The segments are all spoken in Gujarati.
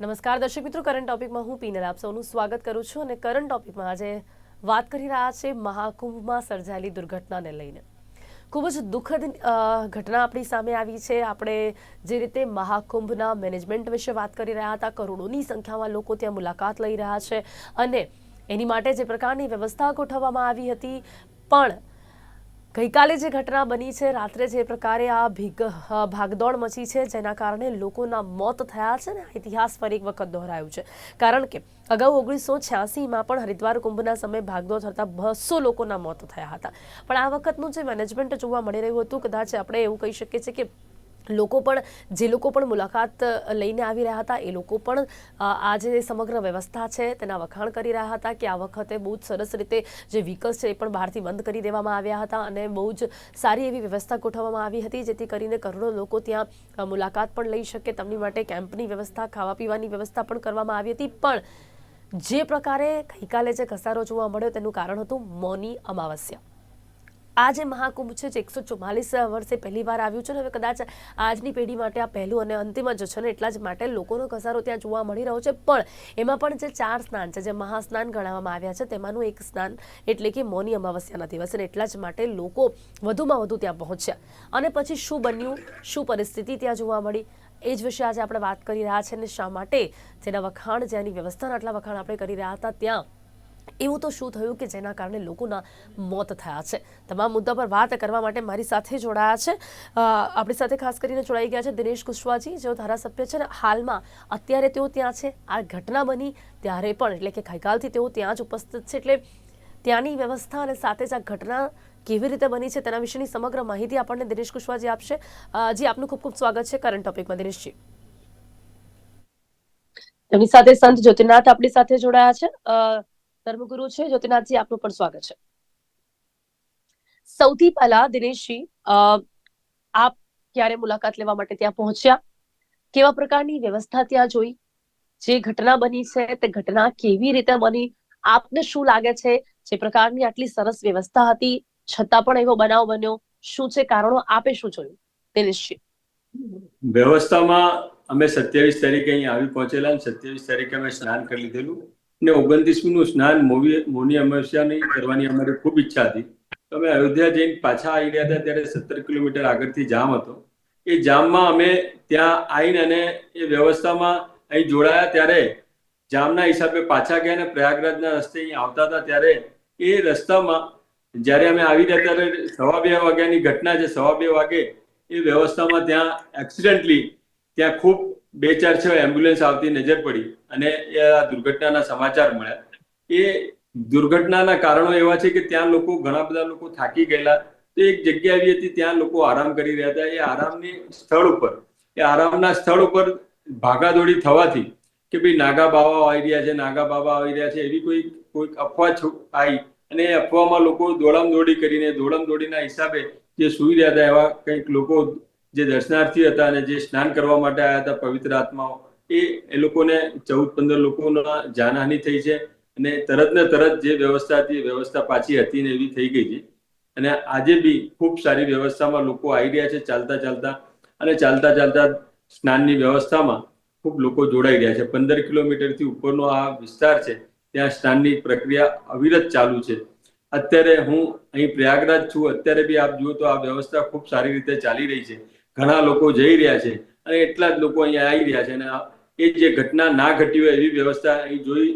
નમસ્કાર દર્શક મિત્રો કરંટ ટોપિકમાં હું પીનલ આપ સૌનું સ્વાગત કરું છું અને કરંટ ટોપિકમાં આજે વાત કરી રહ્યા છે મહાકુંભમાં સર્જાયેલી દુર્ઘટનાને લઈને. ખૂબ જ દુઃખદ ઘટના આપણી સામે આવી છે. આપણે જે રીતે મહાકુંભના મેનેજમેન્ટ વિશે વાત કરી રહ્યા હતા, કરોડોની સંખ્યામાં લોકો ત્યાં મુલાકાત લઈ રહ્યા છે અને એની માટે જે પ્રકારની વ્યવસ્થા ગોઠવવામાં આવી હતી, પણ ગઈકાલે જે ઘટના બની છે, રાત્રે જે પ્રકારે આ ભીગ ભાગદોડ મચી છે, જેના કારણે લોકોના મોત થયા છે ને ઇતિહાસ ફરી એક વખત દોહરાયું છે. કારણ કે અગાઉ ઓગણીસો છ્યાસીમાં પણ હરિદ્વાર કુંભના સમયે ભાગદોડ થતા બસો લોકોના મોત થયા હતા. પણ આ વખતનું જે મેનેજમેન્ટ જોવા મળી રહ્યું હતું, કદાચ આપણે એવું કહી શકીએ છીએ કે લોકો પણ, જે લોકો પણ મુલાકાત લઈને આવી રહ્યા હતા, એ લોકો પણ આ જે સમગ્ર વ્યવસ્થા છે, તેના વખાણ કરી રહ્યા હતા કે આ વખતે બહુ જ સરસ રીતે જે વ્હીકલ્સ છે એ પણ બહારથી બંધ કરી દેવામાં આવ્યા હતા અને બહુ જ સારી એવી વ્યવસ્થા ગોઠવવામાં આવી હતી, જેથી કરીને કરોડો લોકો ત્યાં મુલાકાત પણ લઈ શકે તેમની માટે કેમ્પની વ્યવસ્થા ખાવા પીવાની વ્યવસ્થા પણ કરવામાં આવી હતી. પણ જે પ્રકારે ગઈકાલે જે ઘસારો જોવા મળ્યો તેનું કારણ હતું મૌની અમાવસ્યા. આ જે મહાકુંભ છે, જે એકસો ચુમ્માલીસ વર્ષે પહેલી વાર આવ્યું છે ને હવે કદાચ આજની પેઢી માટે આ પહેલું અને અંતિમ જ છે ને એટલા જ માટે લોકોનો ઘસારો ત્યાં જોવા મળી રહ્યો છે. પણ એમાં પણ જે ચાર સ્નાન છે, જે મહાસ્નાન ગણાવવામાં આવ્યા છે, તેમાંનું એક સ્નાન એટલે કે મૌની અમાવસ્યાના દિવસે ને એટલા જ માટે લોકો વધુમાં વધુ ત્યાં પહોંચ્યા. અને પછી શું બન્યું? શું પરિસ્થિતિ ત્યાં જોવા મળી? એ જ વિશે આજે આપણે વાત કરી રહ્યા છે અને શા માટે? જેના વખાણ, જેની વ્યવસ્થાના આટલા વખાણ આપણે કરી રહ્યા હતા ત્યાં. એવું તો શું થયું કે જેના કારણે લોકોના મોત થયા છે? તમામ મુદ્દા પર વાત કરવા માટે મારી સાથે જોડાયા છે. આપણી સાથે ખાસ કરીને જોડાઈ ગયા છે દિનેશ કુશવાજી, જેઓ ધારાસભ્ય છે ને હાલમાં અત્યારે તેઓ ત્યાં છે. આ ઘટના બની ત્યારે પણ, એટલે કે ગઈકાલથી તેઓ ત્યાં જ ઉપસ્થિત છે. એટલે ત્યાંની વ્યવસ્થા અને સાથે જ આ ઘટના કેવી રીતે બની છે તેના વિશેની સમગ્ર માહિતી આપણને દિનેશ કુશવાજી આપશે. જી, આપનું ખૂબ ખૂબ સ્વાગત છે કરંટ ટોપિકમાં દિનેશજી. તેમની સાથે સંત જ્યોતિનાથ આપણી સાથે જોડાયા છે. ધર્મગુરુ છે, જ્યોતિનાથજી, આપનું પણ સ્વાગત છે. સૌથી પહેલા દિનેશજી આપ ક્યારે મુલાકાત લેવા માટે ત્યાં પહોંચ્યા? કેવા પ્રકારની વ્યવસ્થા ત્યાં જોઈ? જે ઘટના બની છે, તે ઘટના કેવી રીતે બની? આપને શું લાગે છે? જે પ્રકારની આટલી સરસ વ્યવસ્થા હતી, છતાં પણ એવો બનાવ બન્યો, શું છે કારણો? આપે શું જોયું? દિનેશજી. વ્યવસ્થામાં અમે સત્યાવીસ તારીખે અહીં આવી પહોંચેલા સત્યાવીસ તારીખે અમે સ્નાન કરી લીધેલું. ને ઓગણત્રીસમીનું સ્નાન મોની અમાવસ્યાની કરવાની અમારી ખૂબ ઈચ્છા હતી. તો અમે અયોધ્યા જઈને પાછા આવી રહ્યા હતા, ત્યારે સત્તર કિલોમીટર આગળથી જામ હતો. એ જામમાં અમે ત્યાં આવીને અને એ વ્યવસ્થામાં અહીં જોડાયા ત્યારે જામના હિસાબે પાછા ગયા અને પ્રયાગરાજના રસ્તે અહીં આવતા હતા ત્યારે એ રસ્તામાં જ્યારે અમે આવી રહ્યા ત્યારે સવા બે વાગ્યાની ઘટના છે. સવા બે વાગે એ વ્યવસ્થામાં ત્યાં એક્સિડન્ટલી ત્યાં ખૂબ બે ચાર છ એમ્બ્યુલન્સ આવતી નજર પડી અને એ આ દુર્ઘટનાના સમાચાર મળ્યા. એ દુર્ઘટનાના કારણો એવા છે કે ત્યાં લોકો ઘણા બધા લોકો થાકી ગયેલા. તો એક જગ્યા એવી હતી ત્યાં લોકો આરામ કરી રહ્યા હતા. એ આરામની સ્થળ ઉપર, એ આરામના સ્થળ ઉપર ભાગાદોડી થવાથી કે ભાઈ નાગા બાવા આવી રહ્યા છે, નાગા બાબા આવી રહ્યા છે, એવી કોઈ, કોઈક અફવા આવી અને એ અફવામાં લોકો દોડમ દોડી કરીને, દોડમ દોડીના હિસાબે જે સુઈ રહ્યા હતા એવા કંઈક લોકો જે દર્શનાર્થી હતા અને જે સ્નાન કરવા માટે આવ્યા હતા પવિત્ર આત્માઓ, એ એ લોકોને ચૌદ પંદર લોકોના જાનહાનિ થઈ છે અને તરત ને તરત જે વ્યવસ્થા હતી વ્યવસ્થા પાછી હતી ને એવી થઈ ગઈ છે. અને આજે બી ખૂબ સારી વ્યવસ્થામાં લોકો આવી રહ્યા છે ચાલતા ચાલતા અને ચાલતા ચાલતા સ્નાનની વ્યવસ્થામાં ખૂબ લોકો જોડાઈ રહ્યા છે. પંદર કિલોમીટરથી ઉપરનો આ વિસ્તાર છે, ત્યાં સ્નાનની પ્રક્રિયા અવિરત ચાલુ છે. અત્યારે હું અહીં પ્રયાગરાજ છું, અત્યારે બી આપ જુઓ તો આ વ્યવસ્થા ખૂબ સારી રીતે ચાલી રહી છે. ઘણા લોકો જઈ રહ્યા છે અને એટલા જ લોકો અહીંયા આવી રહ્યા છે અને એ જે ઘટના ના ઘટી હોય એવી વ્યવસ્થા અહીં જોઈ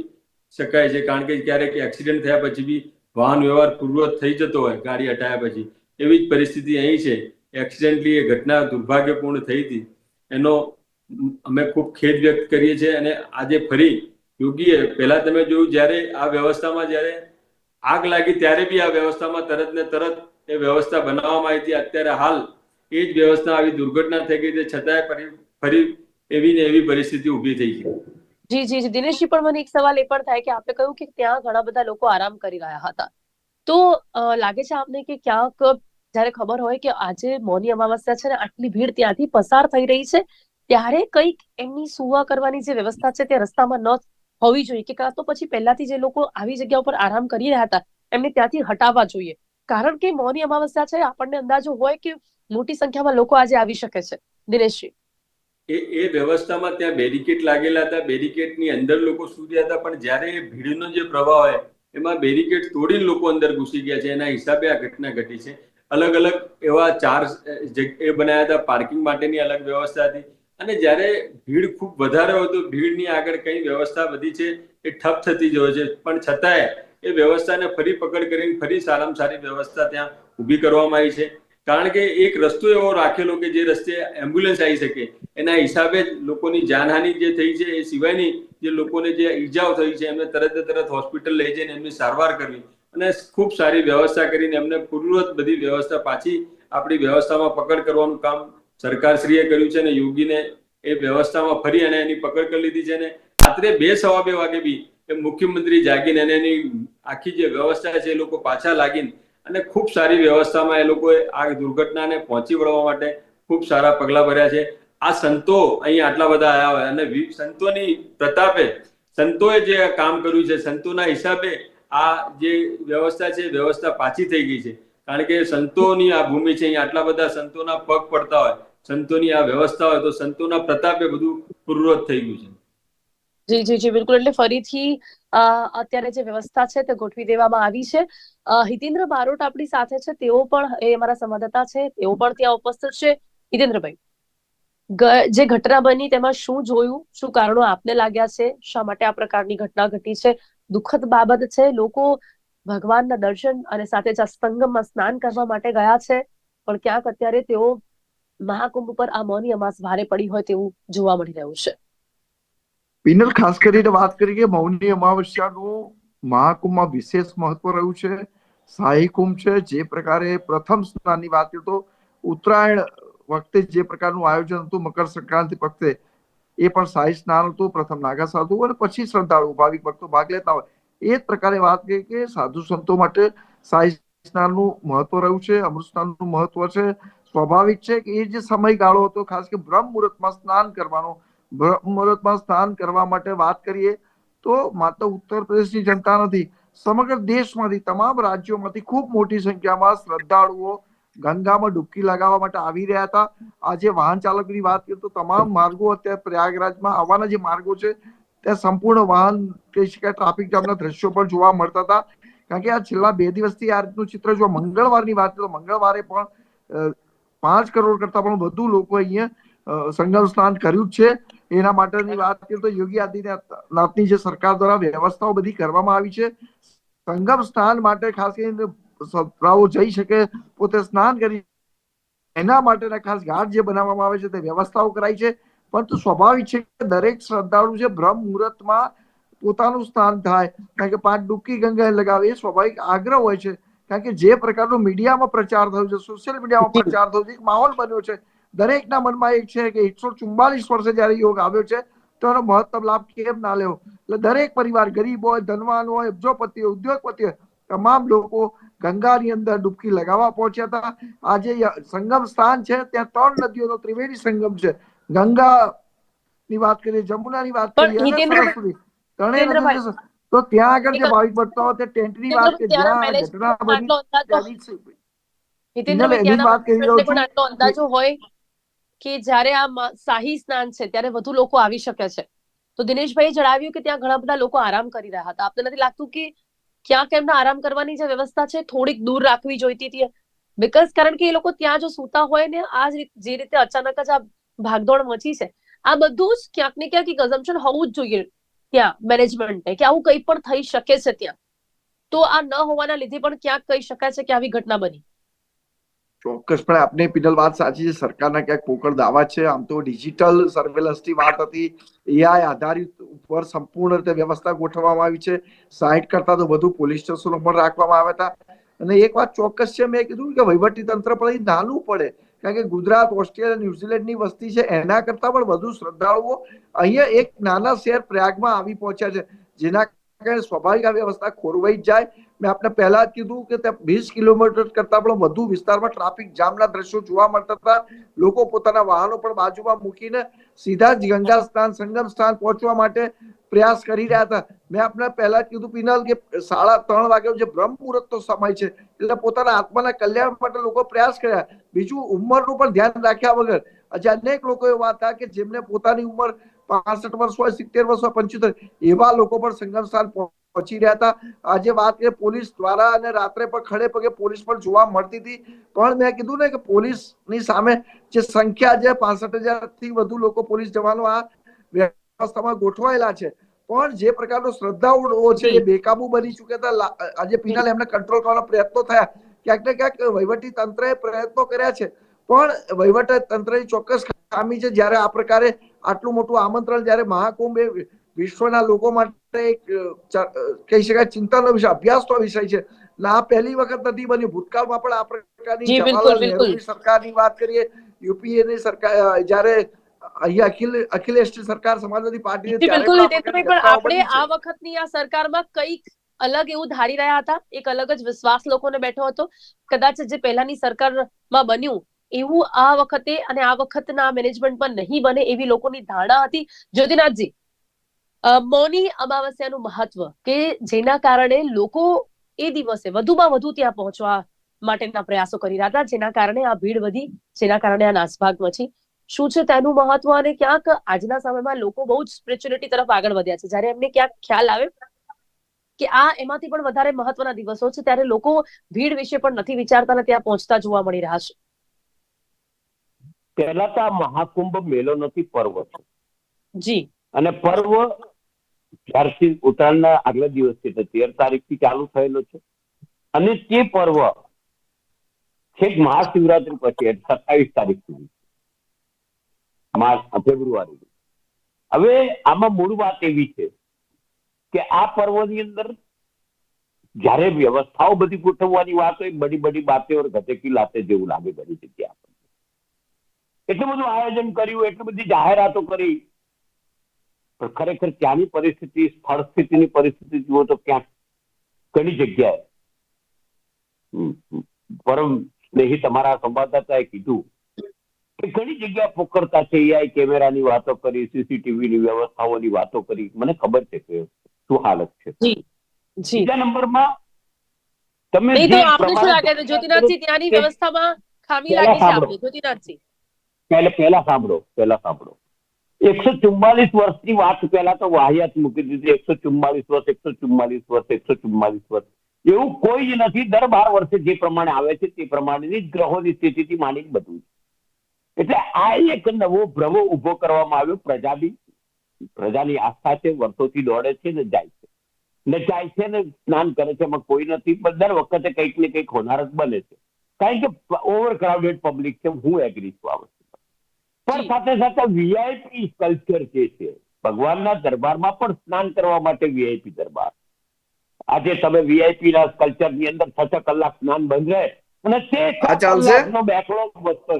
શકાય છે. કારણ કે ક્યારેક એક્સિડન્ટ થયા પછી બી વાહન વ્યવહાર પૂર્વત થઈ જતો હોય, ગાડી હટાયા પછી. એવી જ પરિસ્થિતિ અહીં છે. એક્સિડન્ટલી એ ઘટના દુર્ભાગ્યપૂર્ણ થઈ હતી. એનો અમે ખૂબ ખેદ વ્યક્ત કરીએ છીએ અને આજે ફરી યોગીએ, પહેલા તમે જોયું જ્યારે આ વ્યવસ્થામાં જ્યારે આગ લાગી ત્યારે બી આ વ્યવસ્થામાં તરત ને તરત એ વ્યવસ્થા બનાવવામાં આવી હતી. અત્યારે હાલ એ જ વ્યવસ્થા આવી દુર્ઘટના થઈ ગઈ છતાંય ફરી એવી ને એવી પરિસ્થિતિ ઊભી થઈ ગઈ. જી જી જી. દિનેશજી, પણ મને એક સવાલ એ પણ થાય કે આપે કહ્યું કે ત્યાં ઘણા બધા લોકો આરામ કરી રહ્યા હતા. તો લાગે છે આપને કે ક્યાંક જ્યારે ખબર હોય કે આજે મૌની અમાવસ્યા છે ને, આટલી ભીડ ત્યાંથી પસાર થઈ રહી છે, ત્યારે કંઈક એમની સુવા કરવાની જે વ્યવસ્થા છે તે રસ્તામાં ન હોવી જોઈએ કે કાં તો પછી પહેલાથી જે લોકો આવી જગ્યા ઉપર આરામ કરી રહ્યા હતા, એમને ત્યાંથી હટાવવા જોઈએ. કારણ કે મૌની અમાવસ્યા છે, આપણને અંદાજો હોય કે મોટી સંખ્યામાં લોકો આજે આવી શકે છે. દિનેશજી. એ એ વ્યવસ્થામાં ત્યાં બેરિકેટ લાગેલા હતા. બેરિકેડની અંદર લોકો સૂર્યા હતા. પણ જ્યારે એ ભીડનો જે પ્રવાહ હોય, એમાં બેરિકેટ તોડીને લોકો અંદર ઘૂસી ગયા છે. એના હિસાબે આ ઘટના ઘટી છે. અલગ અલગ એવા ચાર એ બનાવ્યા હતા પાર્કિંગ માટેની અલગ વ્યવસ્થા હતી. અને જ્યારે ભીડ ખૂબ વધારે હોય તો ભીડની આગળ કઈ વ્યવસ્થા બધી છે એ ઠપ થતી જ હોય છે. પણ છતાંય એ વ્યવસ્થાને ફરી પકડ કરીને ફરી સારામાં સારી વ્યવસ્થા ત્યાં ઊભી કરવામાં આવી છે. કારણ કે એક રસ્તો એવો રાખેલો કે જે રસ્તે એમ્બ્યુલન્સ આવી શકે. એના હિસાબે જ લોકોની જાનહાનિ જે થઈ છે એ સિવાયની જે લોકોને જે ઈજાઓ થઈ છે, એમને તરત તરત હોસ્પિટલ લઈ જઈને એમની સારવાર કરવી અને ખૂબ સારી વ્યવસ્થા કરીને એમને પૂર્વત બધી વ્યવસ્થા પાછી આપણી વ્યવસ્થામાં પકડ કરવાનું કામ સરકારશ્રીએ કર્યું છે અને યોગીને એ વ્યવસ્થામાં ફરી અને એની પકડ કરી લીધી છે અને રાત્રે બે સવા બે વાગે બી એ મુખ્યમંત્રી જાગીને અને એની આખી જે વ્યવસ્થા છે એ લોકો પાછા લાગીને અને ખૂબ સારી વ્યવસ્થામાં એ લોકોએ આ દુર્ઘટનાને પહોંચી વળવા માટે ખૂબ સારા પગલા ભર્યા છે. આ સંતો અહીં આટલા બધા આવ્યા હોય અને સંતોની પ્રતાપે, સંતોએ જે કામ કર્યું છે, સંતોના હિસાબે આ જે વ્યવસ્થા છે વ્યવસ્થા પાછી થઈ ગઈ છે. કારણ કે સંતોની આ ભૂમિ છે, અહીંયા આટલા બધા સંતોના પગ પડતા હોય, સંતોની આ વ્યવસ્થા હોય તો સંતોના પ્રતાપે બધું પૂર્વત થઈ ગયું છે. જી જી જી, બિલકુલ. એટલે ફરીથી અત્યારે જે વ્યવસ્થા છે તે ગોઠવી દેવામાં આવી છે. હિતેન્દ્ર બારોટ આપણી સાથે છે, તેઓ પણ એ અમારા સંવાદદાતા છે, તેઓ પણ ત્યાં ઉપસ્થિત છે. હિતેન્દ્રભાઈ જે ઘટના બની તેમાં શું જોયું? શું કારણો આપને લાગ્યા છે? શા માટે આ પ્રકારની ઘટના ઘટી છે? દુઃખદ બાબત છે, લોકો ભગવાનના દર્શન અને સાથે જ સંગમમાં સ્નાન કરવા માટે ગયા છે. પણ ક્યાંક અત્યારે તેઓ મહાકુંભ પર આ મૌની અમાસ ભારે પડી હોય તેવું જોવા મળી રહ્યું છે. પિનલ, ખાસ કરીને વાત કરી કે મૌની અમાવસ્યાનું મહાકુંભમાં વિશેષ મહત્વ રહ્યું છે. શાહી કુંભ છે, જે પ્રકારે પ્રથમ સ્નાનની વાત કરીએ તો ઉત્તરાયણ વખતે જે પ્રકારનું આયોજન હતું, મકર સંક્રાંતિ વખતે, એ પણ શાહી સ્નાન હતું, પ્રથમ નાગા સાધુ અને પછી શ્રદ્ધાળુ, ભાવિક ભક્તો ભાગ લેતા હોય. એ જ પ્રકારે વાત કરી કે સાધુ સંતો માટે શાહી સ્નાનનું મહત્વ રહ્યું છે, અમૃત સ્નાનનું મહત્વ છે. સ્વાભાવિક છે કે એ જે સમયગાળો હતો, ખાસ કે બ્રહ્મ મુહૂર્તમાં સ્નાન કરવાનો મુહૂર્તમાં સ્નાન કરવા માટે વાત કરીએ તો માત્ર ઉત્તર પ્રદેશની જનતા નથી, સમગ્ર દેશમાંથી, તમામ રાજ્યોમાંથી ખૂબ મોટી સંખ્યામાં શ્રદ્ધાળુઓ ગંગામાં ડૂબકી લગાવવા માટે આવી રહ્યા હતા. આજે વાહન ચાલકની વાત કરીએ તો તમામ માર્ગો અત્યારે પ્રયાગરાજમાં આવવાના જે માર્ગો છે, ત્યાં સંપૂર્ણ વાહન કહી શકાય ટ્રાફિક જામના દ્રશ્યો પણ જોવા મળતા હતા. કારણ કે આ છેલ્લા બે દિવસથી આ રીતનું ચિત્ર જો મંગળવારની વાત કરીએ તો મંગળવારે પણ પાંચ કરોડ કરતા પણ વધુ લોકો અહીંયા સંગમ સ્નાન કર્યું છે. એના માટેની વાત કરીએ તો યોગી આદિત્યનાથની જે સરકાર દ્વારા વ્યવસ્થાઓ બધી કરવામાં આવી છે. સંગમ સ્નાન માટે ખાસ કરીને સત્રાઓ જઈ શકે, પોતે સ્નાન કરી એના માટેના ખાસ ઘાટ જે બનાવવામાં આવે છે તે વ્યવસ્થાઓ કરાઈ છે. પરંતુ સ્વાભાવિક છે કે દરેક શ્રદ્ધાળુ જે બ્રહ્મ મુહૂર્તમાં પોતાનું સ્નાન થાય, કારણ કે પાંચ ડૂબકી ગંગા લગાવે, એ સ્વાભાવિક આગ્રહ હોય છે. કારણ કે જે પ્રકારનો મીડિયામાં પ્રચાર થયો છે સોશિયલ મીડિયામાં પ્રચાર થયો છે માહોલ બન્યો છે. દરેકના મનમાં એક છે કે એકસો ચુમ્બાલીસ વર્ષે જયારે યોગ આવ્યો છે તો એનો મહત્તમ લાભ કેમ ના લેવો? એટલે દરેક પરિવાર ગરીબ હોય ધનવાન હોય અબજોપતિ હોય ઉદ્યોગપતિ હોય તમામ લોકો ગંગાની અંદર ડૂબકી લગાવવા પહોંચ્યા હતા. આજે સંગમ સ્થાન છે ત્યાં ત્રણ નદીઓનો ત્રિવેણી સંગમ છે. ગંગા ની વાત કરીએ જમુનાની વાત કરીએ સરસ્વતી ત્રણેય નદીઓ તો ત્યાં આગળ જે ભાવિક ભક્તો તે ટેન્ટની વાત કે જ્યાં ઘટના બની એની વાત કરી રહ્યો છું. કે જ્યારે આ શાહી સ્નાન છે, ત્યારે વધુ લોકો આવી શકે છે. તો દિનેશભાઈ જણાવ્યું કે ત્યાં ઘણા બધા લોકો આરામ કરી રહ્યા હતા. આપને નથી લાગતું કે ક્યાંક એમને આરામ કરવાની જે વ્યવસ્થા છે, થોડીક દૂર રાખવી જોઈતી હતી? બિકોઝ કારણ કે એ લોકો ત્યાં જો સૂતા હોય ને, આ જે રીતે અચાનક જ આ ભાગદોડ મચી છે, આ બધું જ ક્યાંક ને ક્યાંક assumption હોવું જ જોઈએ ત્યાં મેનેજમેન્ટને કે આવું કંઈ પણ થઈ શકે છે ત્યાં. તો આ ન હોવાના લીધે પણ ક્યાંક કહી શકાય છે કે આવી ઘટના બની. ચોક્કસપણે આપની પિનલ વાત સાચી છે, સરકારના ક્યાંક પોકળ દાવા છે? આમ તો ડિજિટલ સર્વેલન્સની વાત હતી. એઆઈ આધારિત ઉપર સંપૂર્ણ રીતે વ્યવસ્થા ગોઠવવામાં આવી છે. સાઈઠ કરતા તો વધુ પોલીસ સ્ટેશનો પણ રાખવામાં આવ્યા હતા. અને એક વાત ચોક્કસ છે, મેં કીધું કે વહીવટી તંત્ર પણ નાનું પડે. કારણ કે ગુજરાત, ઓસ્ટ્રેલિયા, ન્યુઝીલેન્ડની વસ્તી છે, એના કરતા પણ વધુ શ્રદ્ધાળુઓ અહીંયા એક નાના શહેર પ્રયાગમાં આવી પહોંચ્યા છે, જેના કારણે સ્વાભાવિક આ વ્યવસ્થા ખોરવાઈ જાય. મેં આપને પહેલા જ કીધું કે ત્યાં વીસ કિલોમીટર કરતા પણ વધુ વિસ્તારમાં ટ્રાફિક જામના દ્રશ્યો જોવા મળતા હતા. લોકો પોતાના વાહનો પણ બાજુમાં મૂકીને સીધા જ ગંગા સ્થાન સંગમ સ્થાન પહોંચવા માટે પ્રયાસ કરી રહ્યા હતા. મેં આપને પહેલા જ કીધું, પિનલ, કે સાડા ત્રણ વાગ્યો જે બ્રહ્મ મુહૂર્તનો સમય છે, એટલે પોતાના આત્માના કલ્યાણ માટે લોકો પ્રયાસ કર્યા. બીજું ઉંમરનું પણ ધ્યાન રાખ્યા વગર આજે અનેક લોકો એવા હતા કે જેમને પોતાની ઉંમર પાસઠ વર્ષ હોય, સિત્તેર વર્ષ હોય, પંચોતેર. એવા લોકો પણ સંગમ સ્થાન પહોંચી રહ્યા હતા. આજે વાત કે પોલીસ દ્વારા અને રાત્રે પણ ખડે પગે પોલીસ પણ જોવા મળતી હતી. પણ મેં કીધું ને કે પોલીસની સામે જે સંખ્યા છે, પાસઠ હજારથી વધુ લોકો પોલીસ જવાનો આ વ્યવસ્થામાં ગોઠવાયેલા છે. પણ જે પ્રકારનો શ્રદ્ધાળુઓ છે, એ બેકાબુ બની ચૂક્યા હતા. આજે પિનાલ એમને કંટ્રોલ કરવાના પ્રયત્નો થયા. ક્યાંક ને ક્યાંક વહીવટી તંત્રએ પ્રયત્નો કર્યા છે. પણ વહીવટ તંત્રની ચોક્કસ ખામી છે, જ્યારે આ પ્રકારે આટલું મોટું આમંત્રણ જ્યારે મહાકુંભ વિશ્વના લોકો માટે એક કહી શકાય ચિંતાનો વિષય અભ્યાસનો વિષય છે. આ પહેલી વખત નથી બન્યું. ભૂતકાળમાં પણ આ પ્રકારની જવાહરલાલ સરકારની વાત કરીએ યુપીએ ની સરકાર જ્યારે અહીંયા અખિલ અખિલેશ સરકાર સમાજવાદી પાર્ટી બિલકુલ. પણ આપણે આ વખતની આ સરકારમાં કંઈક અલગ એવું ધારી રહ્યા હતા. એક અલગ જ વિશ્વાસ લોકોને બેઠો હતો. કદાચ જે પહેલાની સરકારમાં બન્યું એવું આ વખતે અને આ વખતના મેનેજમેન્ટ પણ નહીં બને એવી લોકોની ધારણા હતી. જ્યોતિનાથજી મૌની અમાવસ્યાનું મહત્વ કે જેના કારણે લોકો એ દિવસે વધુમાં વધુ ત્યાં પહોંચવા માટેના પ્રયાસો કરી રહ્યા હતા જેના કારણે આ ભીડ વધી જેના કારણે આ નાસભાગ મચી શું છે તેનું મહત્વ અને ક્યાંક આજના સમયમાં લોકો બહુ જ સ્પિરિચ્યુઅલિટી તરફ આગળ વધ્યા છે? જ્યારે એમને ક્યાંક ખ્યાલ આવે કે આ એમાંથી પણ વધારે મહત્વના દિવસો છે ત્યારે લોકો ભીડ વિશે પણ નથી વિચારતા અને ત્યાં પહોંચતા જોવા મળી રહ્યા છે. પહેલા તો આ મહાકુંભ મેળો નથી પર્વ છે. જી. અને પર્વ જ્યારથી ઉત્તરાયણના આગલા દિવસથી તેર તારીખથી ચાલુ થયેલો છે. અને તે પર્વ છેક મહાશિવરાત્રી પછી સત્તાવીસ તારીખ માર્ચ, ફેબ્રુઆરી. હવે આમાં મૂળ વાત એવી છે કે આ પર્વની અંદર જ્યારે વ્યવસ્થાઓ બધી ગોઠવવાની વાત હોય બડી બડી બાતે ગતે લાતે જેવું લાગે ઘણી જગ્યા એટલું બધું આયોજન કર્યું, એટલી બધી જાહેરાતો કરી. પણ ખરેખર ત્યાંની પરિસ્થિતિ સ્થળ સ્થિતિની પરિસ્થિતિ જુઓ તો ક્યાંક ઘણી જગ્યાએ પરમ સ્નેહી તમારા સંવાદદાતાએ કીધું કે ઘણી જગ્યા પોકરતા છે એઆઈ કેમેરાની વાતો કરી સીસીટીવી ની વ્યવસ્થાઓની વાતો કરી. મને ખબર છે કે શું હાલત છે. બીજા નંબરમાં તમે નહીં તો જે શું લાગે છે? જ્યોતિનાથજી ત્યાંની વ્યવસ્થામાં ખામી લાગી છે સાંભળો. જ્યોતિનાથજી. પહેલા પહેલા સાંભળો પહેલા સાંભળો. એકસો ચુમ્માલીસ વર્ષની વાત પહેલા તો વાહિયાત મૂકી દીધી. એકસો ચુમ્માલીસ વર્ષ, એકસો ચુમ્માલીસ વર્ષ, એકસો ચુમ્માલીસ વર્ષ. એવું કોઈ જ નથી. દર બાર વર્ષે જે પ્રમાણે આવે છે તે પ્રમાણેની જ ગ્રહોની સ્થિતિથી માંડીને બધું એટલે આ એક નવો ભ્રમ ઊભો કરવામાં આવ્યો. પ્રજા બી પ્રજાની આસ્થા છે, વર્ષોથી દોડે છે ને જાય છે. ને જાય છે ને સ્નાન કરે છે, એમાં કોઈ નથી. પણ દર વખતે કંઈક ને કંઈક હોનાર જ બને છે. કારણ કે ઓવર ક્રાઉડેડ પબ્લિક છે. હું એગ્રી છું આ. પણ સાથે સાથે વીઆઈપી કલ્ચર જે છે ભગવાનના દરબારમાં પણ સ્નાન કરવા માટે વીઆઈપી દરબાર. આજે તમે વીઆઈપી ના કલ્ચરની અંદર છ છ કલાક સ્નાન બંધ રહે અને તે કલાકનો બેકલોગ વધતો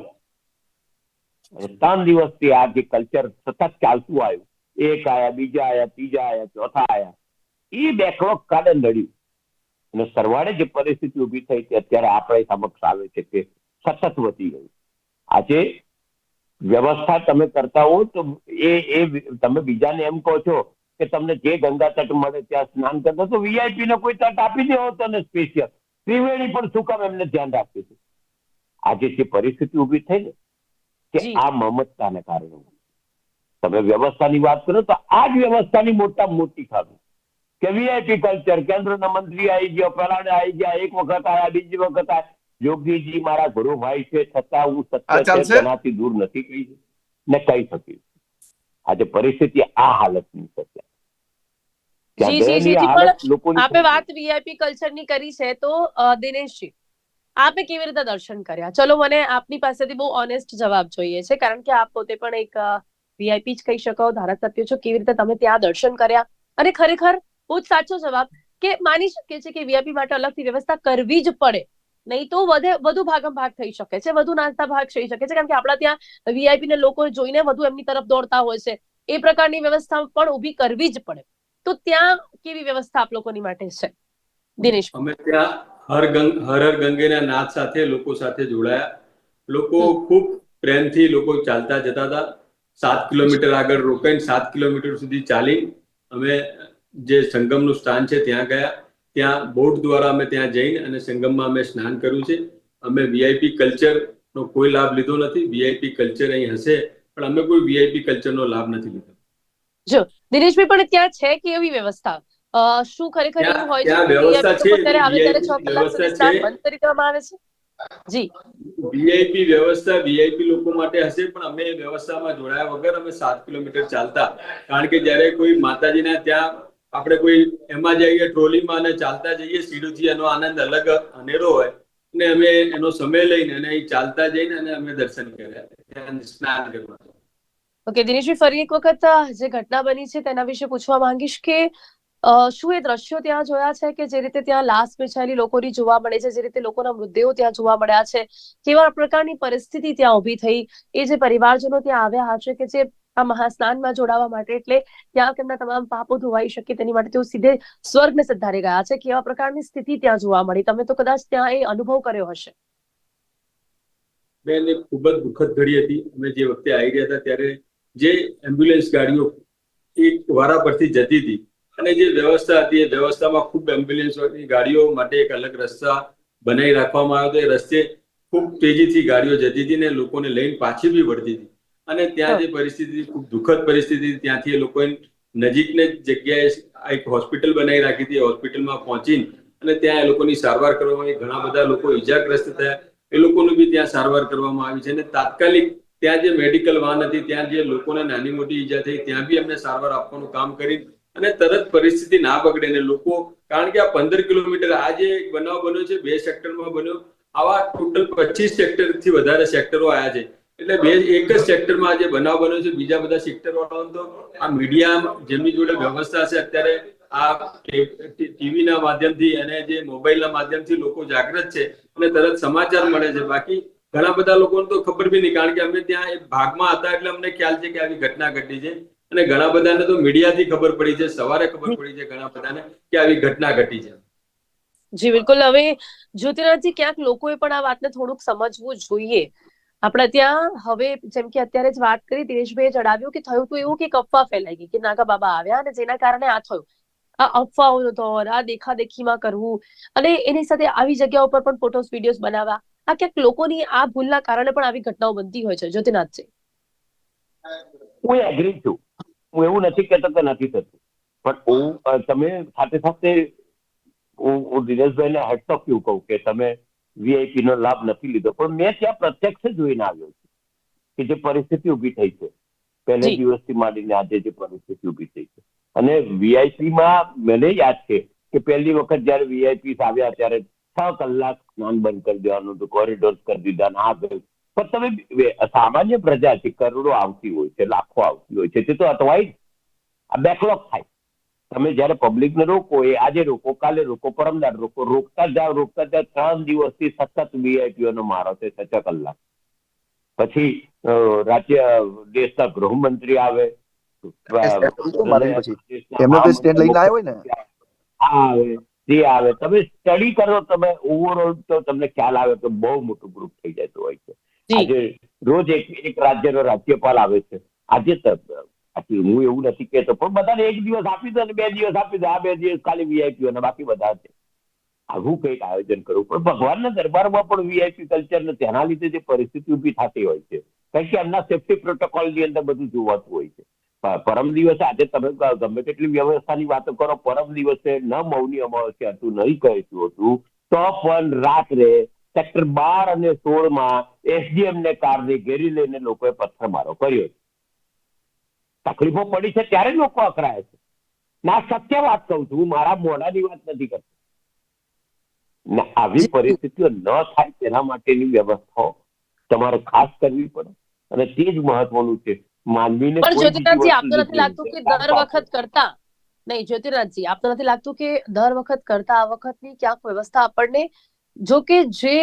ત્રણ દિવસથી આ જે કલ્ચર સતત ચાલતું આવ્યું. એક આયા બીજા આયા ત્રીજા આયા ચોથા આયા. એ બેકલોગ કાલે નડ્યું. અને સરવાળે જે પરિસ્થિતિ ઊભી થઈ છે અત્યારે આપણે સમક્ષ આવે છે કે સતત વધી ગયું. આજે વ્યવસ્થા તમે કરતા હો તો એ એ તમે બીજાને એમ કહો છો કે તમને જે ગંગા તટ મળે ત્યાં સ્નાન કરતા તો વીઆઈપી ને કોઈ તટ આપી દેવો તને સ્પેશિયલ ત્રિવેણી પણ શું કામ એમને ધ્યાન રાખ્યું છે? આજે જે પરિસ્થિતિ ઊભી થઈ ને કે. આ મમતાને કારણે તમે વ્યવસ્થાની વાત કરો તો આ જ વ્યવસ્થાની મોટા મોટી ખામી. કે વીઆઈપી કલ્ચર કેન્દ્રના મંત્રી આવી ગયો ફલાણે આવી ગયા એક વખત આવ્યા બીજી વખત આયા. યોગીજી મારા ગુરુભાઈ છે છતાં હું સત્ય છે તેનાથી દૂર નથી કહી ને કહી શકી. આજે પરિસ્થિતિ આ હાલતની છે જી, જી, જી, જી, પણ આપે વાત વીઆઈપી કલ્ચરની કરી છે તો દિનેશજી આપે કેવી રીતે દર્શન કર્યા? ચલો મને આપની પાસેથી બહુ ઓનેસ્ટ જવાબ જોઈએ છે કારણ કે આપ પોતે પણ એક વીઆઈપી જ કહી શકો ધારાસભ્ય છો કેવી રીતે તમે ત્યાં દર્શન કર્યા? અને ખરેખર બહુ જ સાચો જવાબ કે માની શકીએ છીએ કે વીઆઈપી માટે અલગથી વ્યવસ્થા કરવી જ પડે. નહીં તો વધે વધુ ભાગમ ભાગ થઈ શકે છે વધુ નાસ્તા ભાગ થઈ શકે છે. કારણ કે આપણા ત્યાં વીઆઈપી ને લોકો જોઈને વધુ એમની તરફ દોડતા હોય છે. એ પ્રકારની વ્યવસ્થા પણ ઊભી કરવી જ પડે. તો ત્યાં કેવી વ્યવસ્થા આપ લોકોની માટે છે? દિનેશ. અમે ત્યાં હર ગંગ હર હર ગંગેના નાદ સાથે લોકો સાથે જોડાયા. લોકો ખૂબ પ્રેમથી લોકો ચાલતા જતા હતા. સાત કિલોમીટર આગળ રોકાઈને સાત કિલોમીટર સુધી ચાલી અમે જે સંગમનું સ્થાન છે ત્યાં ગયા. ત્યાં બોટ દ્વારા અમે ત્યાં જઈને અને સંગમમાં અમે સ્નાન કર્યું છે. અમે વીઆઈપી કલ્ચર નો કોઈ લાભ લીધો નથી. વીઆઈપી કલ્ચર અહીં હશે પણ અમે કોઈ વીઆઈપી કલ્ચરનો લાભ નથી લીધો. દિનેશભાઈ પણ ત્યાં છે કે એવી વ્યવસ્થા? શું ખરેખર એવું હોય છે વ્યવસ્થા છે, વ્યવસ્થા. બંધ કરી દેવામાં આવે જી. વીઆઈપી વ્યવસ્થા વીઆઈપી લોકો માટે હશે પણ અમે એ વ્યવસ્થામાં જોડાયા વગર અમે સાત કિલોમીટર ચાલતા. કારણ કે જ્યારે કોઈ માતાજીના ત્યાં આપણે કોઈ એમાં જઈએ, ટ્રોલીમાં અને ચાલતા જઈએ, સીડુથી એનો આનંદ અલગ અનેરો હોય. અને અમે એનો સમય લઈને અને ચાલતા જઈને અને અમે દર્શન કર્યા. સ્નાન કર્યું ઓકે દિનેશભાઈ ફરી એક વખત જે ઘટના બની છે તેના વિશે પૂછવા માંગીશ કે શું એ દ્રશ્યો ત્યાં જોયા છે કે જે રીતે ત્યાં લાશ વેચાયેલી લોકોની જોવા મળે છે, જે રીતે લોકોના મૃતદેહો ત્યાં જોવા મળ્યા છે? કેવા પ્રકારની પરિસ્થિતિ ત્યાં ઊભી થઈ? એ જે પરિવારજનો ત્યાં આવ્યા હશે કે જે આ મહાસ્નાનમાં જોડાવા માટે એટલે ત્યાં તેમના તમામ પાપો ધોવાઈ શકે તેની માટે તેઓ સીધે સ્વર્ગને સિદ્ધારે ગયા છે કેવા પ્રકારની સ્થિતિ ત્યાં જોવા મળી. તમે તો કદાચ ત્યાં એ અનુભવ કર્યો હશે. બેન એ ખૂબ જ દુઃખદ ઘડી હતી. અમે જે વખતે આવી રહ્યા હતા ત્યારે જે એમ્બ્યુલન્સ ગાડીઓ એક વારા પરથી જતી હતી અને જે વ્યવસ્થા હતી, એ વ્યવસ્થામાં ખૂબ એમ્બ્યુલન્સ ગાડીઓ માટે એક અલગ રસ્તા બનાવી રાખવામાં આવ્યો હતો. એ રસ્તે ખૂબ તેજીથી ગાડીઓ જતી હતી ને લોકોને લઈને પાછી બી વળતી હતી. અને ત્યાં જે પરિસ્થિતિ ખૂબ દુઃખદ પરિસ્થિતિ ત્યાંથી એ લોકોએ નજીકને જગ્યાએ એક હોસ્પિટલ બનાવી રાખી હતી. હોસ્પિટલમાં પહોંચીને અને ત્યાં એ લોકોની સારવાર કરવામાં આવી. ઘણા બધા લોકો ઈજાગ્રસ્ત થયા. એ લોકોનું બી ત્યાં સારવાર કરવામાં આવી છે અને તાત્કાલિક ત્યાં જે મેડિકલ વાન હતી ત્યાં જે લોકોને નાની મોટી ઈજા થઈ ત્યાં બી એમને સારવાર આપવાનું કામ કરી અને તરત પરિસ્થિતિ ના બગડે ને લોકો કારણ કે આ પંદર કિલોમીટર આ જે બનાવ બન્યો છે બે સેક્ટરમાં બન્યો આવા ટોટલ પચીસ સેક્ટરથી વધારે સેક્ટરો આવ્યા છે. એટલે બે એક જ સેક્ટરમાં આજે બનાવ બન્યો છે, બીજા બધા સેક્ટર વાળાઓ તો આ મીડિયા જેમની જોડે વ્યવસ્થા છે, અત્યારે આ ટીવી ના માધ્યમથી અને જે મોબાઈલ ના માધ્યમથી લોકો જાગૃત છે અને તરત સમાચાર મળે છે. બાકી ઘણા બધા લોકોને તો ખબર બી નહીં, કારણ કે અમે ત્યાં એક ભાગમાં હતા એટલે અમને ખ્યાલ છે કે આવી ઘટના ઘટી છે. અને ઘણા બધાને તો મીડિયાથી ખબર પડી છે, સવારે ખબર પડી છે ઘણા બધાને કે આવી ઘટના ઘટી છે. જી, બિલકુલ. હવે જ્યોતિરાજજી, ક્યાંક લોકોએ પણ આ વાતને થોડુંક સમજવું જોઈએ. આપણે ત્યાં હવે જેમ કે અત્યારે જ વાત કરી, દિનેશભાઈએ જણાવ્યું કે થયું તો એવું કે અફવા ફેલાઈ ગઈ કે નાગા બાબા આવ્યા અને જેના કારણે આ થયું. આ અફવાઓનો દોર, આ દેખાદેખીમાં કરવું અને એની સાથે આવી જગ્યા ઉપર પણ ફોટોસ વિડીયોઝ બનાવવા. આ ક્યાંક લોકોની આ ભૂલના કારણે પણ આવી ઘટનાઓ બનતી હોય છે. જ્યોતિનાથજી. હું એગ્રી છું. હું એવું નથી કહેતો કે નથી થતું. પણ હું તમે સાથે સાથે હું દિનેશભાઈને હેડ ઓફ એવું કહું કે તમે વીઆઈપી નો લાભ નથી લીધો. પણ મેં ત્યાં પ્રત્યક્ષ જોઈને આવ્યો છું કે જે પરિસ્થિતિ ઊભી થઈ છે. પહેલે દિવસથી માંડીને આજે જે પરિસ્થિતિ ઊભી થઈ છે. અને વીઆઈપી માં મને યાદ છે કે પહેલી વખત જયારે વીઆઈપી આવ્યા ત્યારે છ કલાક સ્નાન બંધ કરી દેવાનું હતું કોરિડોર કરી દીધા ના આ પણ તમે સામાન્ય પ્રજા છે કરોડો આવતી હોય છે લાખો આવતી હોય છે. તે તો. આ બેકલોગ થાય. તમે જયારે પબ્લિક ને રોકો એ આજે રોકો કાલે રોકો પરમદાર રોકો રોકતા જાઓ રોકતા જાઓ ત્રણ દિવસથી સતત વીઆઈપીઓ નો મારો છે છ છ કલાક. પછી રાજ્ય દેશના ગૃહમંત્રી આવે. તે આવે તમે સ્ટડી કરો તમે ઓવરઓલ તો તમને ખ્યાલ આવે કે બહુ મોટું ગ્રુપ થઈ જતું હોય છે. આજે રોજ એક એક રાજ્યનો રાજ્યપાલ આવે છે. આજે તો હું એવું નથી કહેતો. પણ બધાને એક દિવસ આપી દો અને બે દિવસ આપી દો. આ બે દિવસ ખાલી વીઆઈપી અને બાકી બધા છે. આવું કંઈક આયોજન કરવું પણ ભગવાનના દરબારમાં પણ વીઆઈપી કલ્ચર ને તેના લીધે જે પરિસ્થિતિ ઊભી થતી હોય છે. કારણ કે એમના સેફ્ટી પ્રોટોકોલની અંદર બધું જોવાતું હોય છે. પરમ દિવસે આજે તમે ગમે તેટલી વ્યવસ્થાની વાતો કરો, પરમ દિવસે ન મૌની અમાવસ્યા હતું નહીં કહેતું હતું, તો પણ રાત્રે સેક્ટર બાર અને સોળમાં એસડીએમ ને કારને ઘેરી લઈને લોકોએ પથ્થરમારો કર્યો છે. તકલીફો પડી છે ત્યારે લોકો અકરાય છે. ના સત્ય વાત કહું છું. મારા મોઢાની વાત નથી કરતો. આવી પરિસ્થિતિઓ ન થાય તેના માટેની વ્યવસ્થાઓ તમારે ખાસ કરવી પડે. અને તે જ મહત્વનું છે. માનવીને પણ જ્યોતિરાજજી આપને નથી લાગતું કે દર વખત કરતા? નહીં જ્યોતિરાજજી આપને નથી લાગતું કે દર વખત કરતા આ વખતની ક્યાંક વ્યવસ્થા આપણને જો કે જે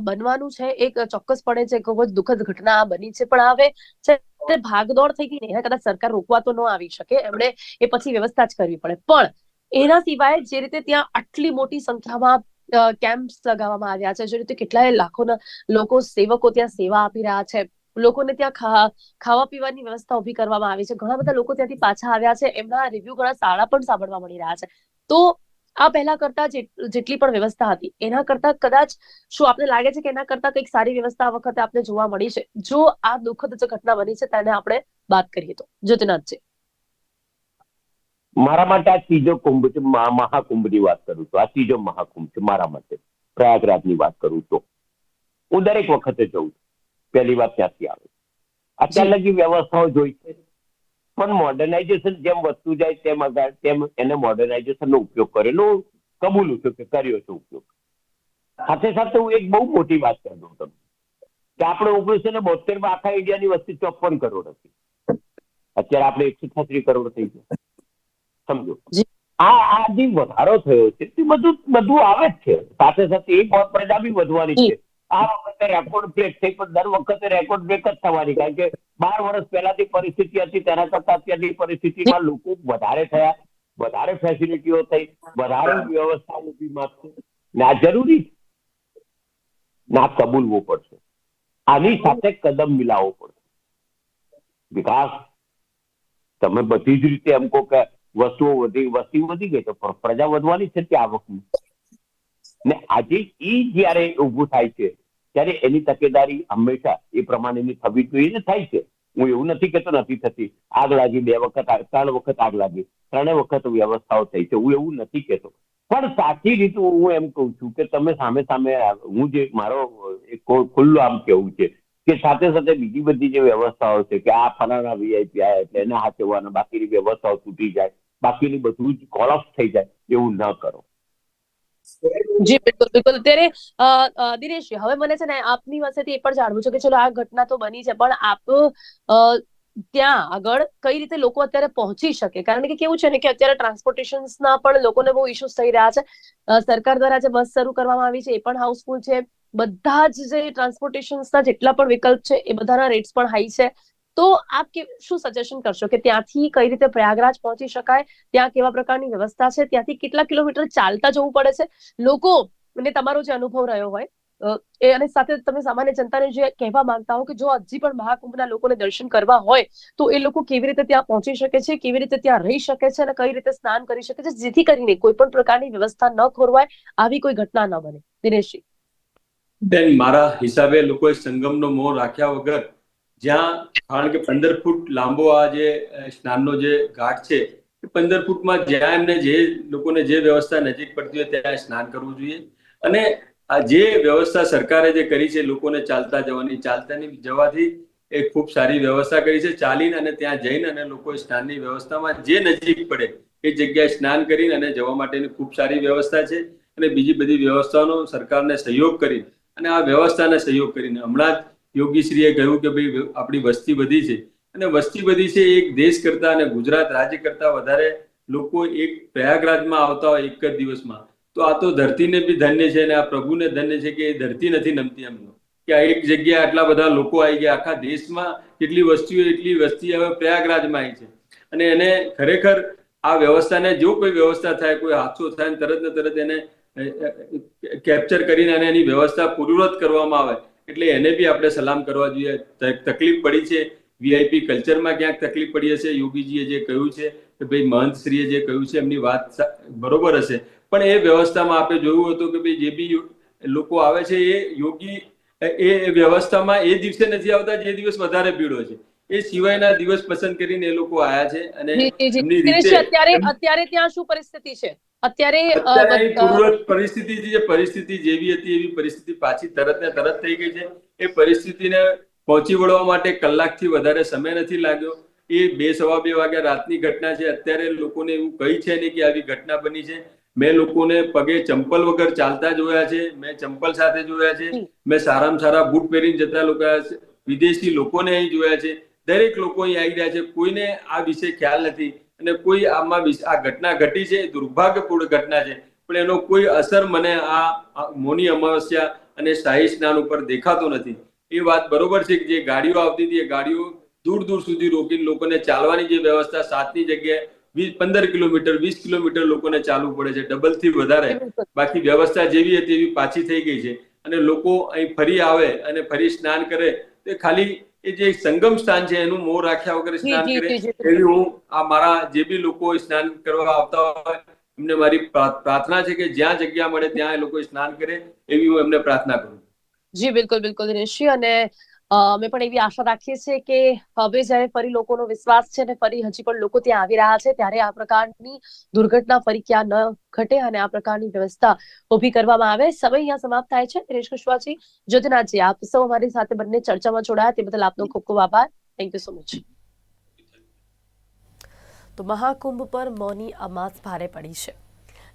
બનવાનું છે, એક ચોક્કસપણે છે ખૂબ જ દુઃખદ ઘટના બની છે. પણ હવે છે ભાગદોડ થઈ ગઈ ને કદાચ સરકાર રોકવા તો ન આવી શકે. એમણે એ પછી વ્યવસ્થા જ કરવી પડે. પણ એના સિવાય જે રીતે ત્યાં આટલી મોટી સંખ્યામાં કેમ્પ્સ લગાવવામાં આવ્યા છે, જે રીતે કેટલાય લાખોના લોકો, સેવકો ત્યાં સેવા આપી રહ્યા છે. લોકોને ત્યાં ખાવા પીવાની વ્યવસ્થા ઊભી કરવામાં આવી છે. ઘણા બધા લોકો ત્યાંથી પાછા આવ્યા છે. એમના રિવ્યુ ઘણા સારા પણ સાંભળવા મળી રહ્યા છે. તો આ પહેલા કરતા જેટલી પણ વ્યવસ્થા હતી એના કરતા કદાચ શું આપને લાગે છે કે એના કરતા કંઈક સારી વ્યવસ્થા આ વખતે આપને જોવા મળી છે? જો આ દુઃખદ જે ઘટના બની છે તેને આપણે વાત કરીએ તો. જ્યોતિનાથજી. મારા માટે આ ત્રીજો કુંભ છે મહાકુંભ મહાકુંભની વાત કરું તો આ ત્રીજો મહાકુંભ છે મારા માટે. પ્રયાગરાજની વાત કરું તો. હું દરેક વખતે જઉં છું. પહેલી વાત ત્યાંથી આવે. અત્યાર લગી વ્યવસ્થાઓ જોઈ છે. પણ મોડર્નાઇઝેશન જેમ વધતું જાય તેમ આગળ તેમ એને મોડર્નાઇઝેશનનો ઉપયોગ કરેલો કબૂલું છું કે કર્યો છે ઉપયોગ. સાથે સાથે હું એક બહુ મોટી વાત કરી દઉં તમને. કે આપણે ઓગણીસો ને બોતેરમાં આખા ઇન્ડિયાની વસ્તી ચોપન કરોડ હતી. અત્યારે આપણે એકસો છત્રીસ કરોડ થઈ ગયા. સમજો? આ આ જે વધારો થયો છે. તે બધું બધું આવે જ છે. સાથે સાથે એક વાર પ્રજા બી વધવાની છે. આ વખતે રેકોર્ડ બ્રેક થઈ પણ દર વખતે રેકોર્ડ બ્રેક જ થવાની. કારણ કે બાર વર્ષ પહેલાથી પરિસ્થિતિ હતી, તેના કરતા અત્યારની પરિસ્થિતિમાં લોકો વધારે થયા, વધારે ફેસિલિટીઓ થઈ, વધારે વ્યવસ્થા ઊભી માંગશે ના જરૂરી ના કબૂલવું પડશે. આની સાથે કદમ મિલાવવો પડશે. વિકાસ, તમે બધી જ રીતે એમ કહો કે વસ્તુઓ વધી, વસ્તી વધી ગઈ તો પ્ર- પ્રજા વધવાની છે તે આવકની? ને આજે ઈ જ્યારે ઊભું થાય છે ત્યારે એની તકેદારી હંમેશા એ પ્રમાણેની થવી જોઈએ થાય છે. હું એવું નથી કહેતો નથી થતી. આગ લાગી, બે વખત ત્રણ વખત આગ લાગી, ત્રણે વખત વ્યવસ્થાઓ થઈ છે. હું એવું નથી કહેતો. પણ સાચી રીતે હું એમ કહું છું કે તમે સામે સામે હું જે મારો ખુલ્લું આમ કેવું છે કે સાથે સાથે બીજી બધી જે વ્યવસ્થાઓ છે કે આ ફલાણા વીઆઈપી આયા એટલે એને હાચવવાના બાકીની વ્યવસ્થાઓ તૂટી જાય. બાકીની બધું જ કોલેપ્સ થઈ જાય. એવું ન કરો. જી બિલકુલ બિલકુલ. અત્યારે અ, હવે મને છે ને આપની પાસેથી એ પણ જાણવું છે કે ચલો આ ઘટના તો બની છે પણ આપ ત્યાં આગળ કઈ રીતે લોકો અત્યારે પહોંચી શકે? કારણ કે કેવું છે ને કે અત્યારે ટ્રાન્સપોર્ટેશન્સના પણ લોકોને બહુ ઇશ્યુઝ થઈ રહ્યા છે. સરકાર દ્વારા જે બસ શરૂ કરવામાં આવી છે એ પણ હાઉસફુલ છે. બધા જ જે ટ્રાન્સપોર્ટેશનના જેટલા પણ વિકલ્પ છે એ બધાના રેટ્સ પણ હાઈ છે. તો આપ કે, શું સજેશન કરશો કે ત્યાંથી કઈ રીતે પ્રયાગરાજ પહોંચી શકાય? ત્યાં કેવા પ્રકારની વ્યવસ્થા છે? ત્યાંથી કેટલા કિલોમીટર ચાલતા જવું પડે છે? લોકો, મને તમારો જે અનુભવ રહ્યો હોય એ અને સાથે તમે સામાન્ય જનતાને જે કહેવા માંગતા હો કે જો હજી પણ મહાકુંભના લોકોને દર્શન કરવા હોય, તો એ લોકો કેવી રીતે ત્યાં પહોંચી શકે છે? કેવી રીતે ત્યાં રહી શકે છે અને કઈ રીતે સ્નાન કરી શકે છે? જેથી કરીને કોઈ પણ પ્રકારની વ્યવસ્થા ન ખોરવાય, આવી કોઈ ઘટના ન બને. દિનેશજી. બેન, મારા હિસાબે લોકોએ સંગમનો મોહ રાખ્યા વગર જ્યાં કારણ કે પંદર ફૂટ લાંબો આ જે સ્નાનનો જે ઘાટ છે પંદર ફૂટમાં જ્યાં એમને જે લોકોને જે વ્યવસ્થા નજીક પડતી હોય ત્યાં સ્નાન કરવું જોઈએ. અને આ જે વ્યવસ્થા સરકારે જે કરી છે, લોકોને ચાલતા જવાની, ચાલતાની જવાથી એક ખૂબ સારી વ્યવસ્થા કરી છે. ચાલીને અને ત્યાં જઈને અને લોકો સ્નાનની વ્યવસ્થામાં જે નજીક પડે, એ જગ્યાએ સ્નાન કરીને અને જવા માટેની ખૂબ સારી વ્યવસ્થા છે. અને બીજી બધી વ્યવસ્થાનો સરકારને સહયોગ કરી અને આ વ્યવસ્થાને સહયોગ કરીને હમણાં જ યોગીશ્રીએ કહ્યું કે ભાઈ, આપણી વસ્તી વધી છે. અને વસ્તી વધી છે એક દેશ કરતા અને ગુજરાત રાજ્ય કરતા વધારે લોકો એક પ્રયાગરાજમાં આવતા હોય એક જ દિવસમાં. તો આ તો ધરતીને બી ધન્ય છે અને આ પ્રભુને ધન્ય છે કે એ ધરતી નથી નમતી એમનો. કે આ એક જગ્યાએ આટલા બધા લોકો આવી ગયા. આખા દેશમાં કેટલી વસ્તીઓ, એટલી વસ્તી હવે પ્રયાગરાજમાં આવી છે. અને એને ખરેખર આ વ્યવસ્થાને જો કોઈ વ્યવસ્થા થાય, કોઈ હાદસો થાય તરત ને તરત એને કેપ્ચર કરીને અને એની વ્યવસ્થા પૂર્વવત કરવામાં આવે એટલે એને બી આપણે સલામ કરવા જોઈએ. તકલીફ પડી છે. વીઆઈપી કલ્ચરમાં ક્યાંક તકલીફ પડી હશે? યોગીજીએ જે કહ્યું છે કે ભાઈ મહંતશ્રીએ જે કહ્યું છે એમની વાત બરોબર હશે. પણ એ વ્યવસ્થામાં આપણે જોયું હતું કે ભાઈ જે બી લોકો આવે છે એ યોગી એ વ્યવસ્થામાં એ દિવસે નથી આવતા જે દિવસ વધારે ભીડો છે. એ સિવાયના દિવસ પસંદ કરીને એ લોકો આયા છે અને અત્યારે અત્યારે ત્યાં શું પરિસ્થિતિ છે? અત્યારે પરિસ્થિતિ જે પરિસ્થિતિ જેવી હતી એવી પરિસ્થિતિ પાછી તરત ને તરત થઈ ગઈ છે. એ પરિસ્થિતિને પહોંચી વળવા માટે કલાકથી વધારે સમય નથી લાગ્યો. એ બે સવા બે વાગ્યા રાતની ઘટના છે. અત્યારે લોકોને એવું કહી છે નહીં કે આવી ઘટના બની છે. મેં લોકોને પગે ચંપલ વગર ચાલતા જોયા છે. મેં ચંપલ સાથે જોયા છે. મેં સારામાં સારા બૂટ પહેરીને જતા લોકો વિદેશી લોકોને અહીં જોયા છે. દરેક લોકો અહીં આવી રહ્યા છે. કોઈને આ વિશે ખ્યાલ નથી. અને કોઈ આમાં આ ઘટના ઘટી છે, દુર્ભાગ્યપૂર્ણ ઘટના છે, પણ એનો કોઈ અસર મને આ મોની અમાવસ્યા અને શાહી સ્નાન ઉપર દેખાતો નથી. એ વાત બરોબર છે કે જે ગાડીઓ આવતી હતી, એ ગાડીઓ દૂર દૂર સુધી રોકીને લોકોને ચાલવાની જે વ્યવસ્થા સાતની જગ્યાએ વીસ, પંદર કિલોમીટર, વીસ કિલોમીટર લોકોને ચાલવું પડે છે ડબલથી વધારે. બાકી વ્યવસ્થા જેવી હતી એવી પાછી થઈ ગઈ છે. અને લોકો અહીં ફરી આવે અને ફરી સ્નાન કરે, તે ખાલી એ જે સંગમ સ્થાન છે એનું મોં રાખ્યા વગર સ્નાન કરે. એવી હું આ મારા જે બી લોકો સ્નાન કરવા આવતા હોય એમને મારી પ્રા- પ્રાર્થના છે કે જ્યાં જગ્યા મળે ત્યાં એ લોકો સ્નાન કરે એવી હું એમને પ્રાર્થના કરું. જી બિલકુલ બિલકુલ દિનેશજી અને અમે પણ એવી આશા રાખીએ છીએ કે હવે જ્યારે ફરી લોકોનો વિશ્વાસ છે અને ફરી હજી પણ લોકો ત્યાં આવી રહ્યા છે, ત્યારે આ પ્રકારની દુર્ઘટના ફરી ક્યાં ન ઘટે અને આ પ્રકારની વ્યવસ્થા ઊભી કરવામાં આવે. સમય અહીંયા સમાપ્ત થાય છે. દિનેશ કુશવાજી જ્યોતિનાથજી આપ સૌ અમારી સાથે બંને ચર્ચામાં જોડાયા. તે બદલ આપનો ખૂબ ખૂબ આભાર. થેન્ક યુ સો મચ તો મહાકુંભ પર મૌની અમાસ ભારે પડી છે.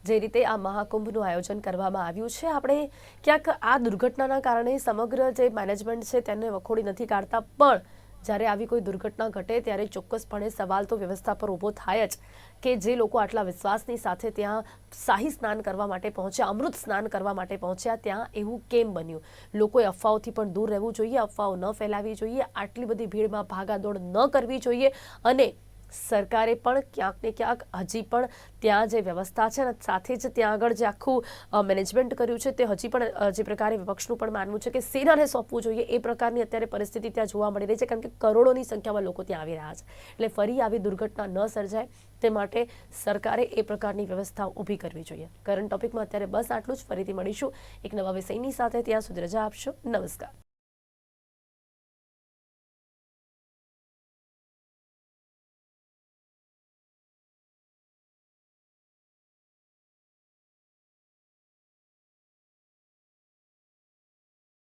જે રીતે આ મહાકુંભનું આયોજન કરવામાં આવ્યું છે. આપણે ક્યાંક આ દુર્ઘટનાના કારણે સમગ્ર જે મેનેજમેન્ટ છે તેને વખોડી નથી કાઢતા, પણ જ્યારે આવી કોઈ દુર્ઘટના ઘટે ત્યારે ચોક્કસપણે સવાલ તો વ્યવસ્થા પર ઊભો થાય જ કે જે લોકો આટલા વિશ્વાસની સાથે ત્યાં શાહી સ્નાન કરવા માટે પહોંચ્યા, અમૃત સ્નાન કરવા માટે પહોંચ્યા, ત્યાં એવું કેમ બન્યું? લોકોએ અફવાઓથી પણ દૂર રહેવું જોઈએ, અફવાઓ ન ફેલાવી જોઈએ, આટલી બધી ભીડમાં ભાગાદોડ ન કરવી જોઈએ અને સરકારે પણ ક્યાંક ને ક્યાંક હજી પણ ત્યાં જે વ્યવસ્થા છે અને સાથે જ ત્યાં આગળ જે આખું મેનેજમેન્ટ કર્યું છે તે હજી પણ જે પ્રકારે વિપક્ષનું પણ માનવું છે કે સેનાને સોંપવું જોઈએ એ પ્રકારની અત્યારે પરિસ્થિતિ ત્યાં જોવા મળી રહી છે કારણ કે કરોડોની સંખ્યામાં લોકો ત્યાં આવી રહ્યા છે. એટલે ફરી આવી દુર્ઘટના ન સર્જાય તે માટે સરકારે એ પ્રકારની વ્યવસ્થા ઊભી કરવી જોઈએ. કરંટ ટોપિકમાં અત્યારે બસ આટલું જ. ફરીથી મળીશું. એક નવા વિષયની સાથે ત્યાં સુધી રજા આપશો. નમસ્કાર.